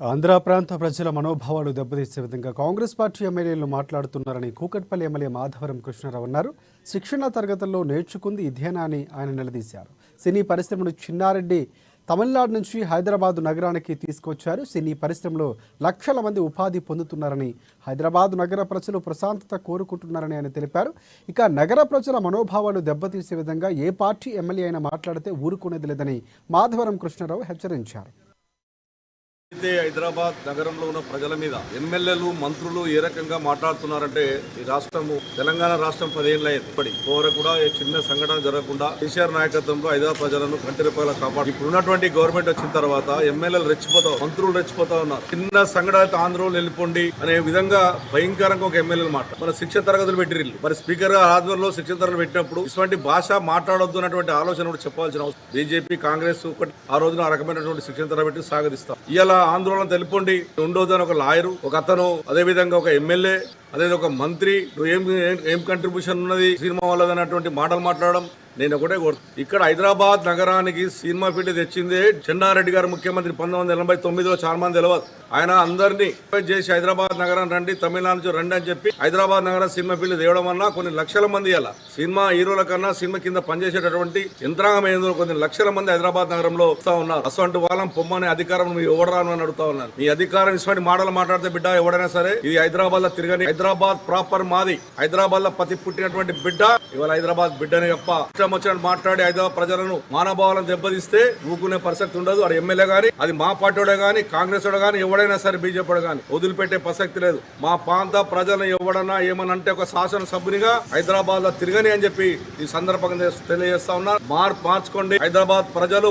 ఆంధ్ర ప్రాంత ప్రజల మనోభావాలు దెబ్బతీసే విధంగా కాంగ్రెస్ పార్టీ ఎమ్మెల్యేలు మాట్లాడుతున్నారని కూకట్పల్లి ఎమ్మెల్యే మాధవరం కృష్ణారావు అన్నారు. శిక్షణ తరగతుల్లో నేర్చుకుంది ఇదేనా అని ఆయన నిలదీశారు. సినీ పరిశ్రమను చిన్నారెడ్డి తమిళనాడు నుంచి హైదరాబాదు నగరానికి తీసుకొచ్చారు. సినీ పరిశ్రమలో లక్షల మంది ఉపాధి పొందుతున్నారని హైదరాబాద్ నగర ప్రజలు ప్రశాంతత కోరుకుంటున్నారని ఆయన తెలిపారు. ఇక నగర ప్రజల మనోభావాలు దెబ్బతీసే విధంగా ఏ పార్టీ ఎమ్మెల్యే అయినా మాట్లాడితే ఊరుకునేది లేదని మాధవరం కృష్ణారావు హెచ్చరించారు. అయితే హైదరాబాద్ నగరంలో ఉన్న ప్రజల మీద ఎమ్మెల్యేలు మంత్రులు ఏ రకంగా మాట్లాడుతున్నారంటే ఈ రాష్ట్రము తెలంగాణ రాష్ట్రం పదేళ్ళు అయ్యింది ఇప్పటి కోర కూడా చిన్న సంఘటన జరగకుండా కేసీఆర్ నాయకత్వంలో హైదరాబాద్ ప్రజలను కంటి రూపాయల కాపాడు. ఇప్పుడు ఉన్నటువంటి గవర్నమెంట్ వచ్చిన తర్వాత ఎమ్మెల్యేలు రెచ్చిపోతావు మంత్రులు రెచ్చిపోతా ఉన్నారు. చిన్న సంఘటన అయితే ఆంధ్రలో వెళ్ళిపోండి అనే విధంగా భయంకరంగా ఒక ఎమ్మెల్యేలు మాట. మన శిక్షణ తరగతులు పెట్టిరు మరి స్పీకర్ గారు ఆధ్వర్యంలో శిక్షణ తరగతులు పెట్టినప్పుడు ఇటువంటి భాష మాట్లాడొద్దు అన్నటువంటి ఆలోచన కూడా చెప్పాల్సిన అవసరం బీజేపీ కాంగ్రెస్ ఒకటి ఆ రోజున ఆ రకమైనటువంటి శిక్షణ తరగతి సాగదిస్తాం ఇలా ఆందోళన తెలుపండి ఉండొద్దని ఒక లాయరు ఒక అతను అదేవిధంగా ఒక ఎమ్మెల్యే అదే ఒక మంత్రి నువ్వు ఏం ఏం- కంట్రిబ్యూషన్ ఉన్నది? సినిమా వాళ్ళది అన్నటువంటి మాటలు మాట్లాడడం నేను ఒకటే ఇక్కడ హైదరాబాద్ నగరానికి సినిమా ఫీల్డ్ తెచ్చిందే చెన్నారెడ్డి గారు ముఖ్యమంత్రి. పంతొమ్మిది వందల ఎనభై తొమ్మిదిలో చాలా మంది తెలియదు ఆయన అందరినీ చేసి హైదరాబాద్ నగరం రండి తమిళనాడు నుంచి రండి అని చెప్పి హైదరాబాద్ నగరం సినిమా ఫీల్డ్ తేవడం వల్ల కొన్ని లక్షల మంది ఇలా సినిమా హీరోల కన్నా సినిమా కింద పనిచేసేటటువంటి యంత్రాంగం ఏందో కొన్ని లక్షల మంది హైదరాబాద్ నగరంలో వస్తా ఉన్నారు. అసలు వాళ్ళం పొమ్మనే అధికారం మీరు ఎవడరాను అని అడుగుతా ఉన్నారు. ఈ అధికారం ఇటువంటి మాటలు మాట్లాడితే బిడ్డ ఎవడైనా సరే ఇది హైదరాబాద్లో తిరగని హైదరాబాద్ ప్రాపర్ మాది. హైదరాబాద్లో పతి పుట్టినటువంటి బిడ్డ ఇవాళ హైదరాబాద్ బిడ్డని తప్ప ఇష్టం వచ్చినట్టు మాట్లాడి హైదరాబాద్ ప్రజలను మానభావాలను దెబ్బతీస్తే ఊకునే పరిస్థితి ఉండదు. అది ఎమ్మెల్యే గాని అది మా పార్టీ గాని కాంగ్రెస్ గాని ఎవడైనా సరే బీజేపీ గాని వదిలిపెట్టే ప్రసక్తి లేదు. మా ప్రాంత ప్రజలను ఎవడన్నా ఏమని అంటే ఒక శాసన సభ్యునిగా హైదరాబాద్లో తిరగని అని చెప్పి ఈ సందర్భంగా తెలియజేస్తా ఉన్నారు మార్ మార్చుకోండి. హైదరాబాద్ ప్రజలు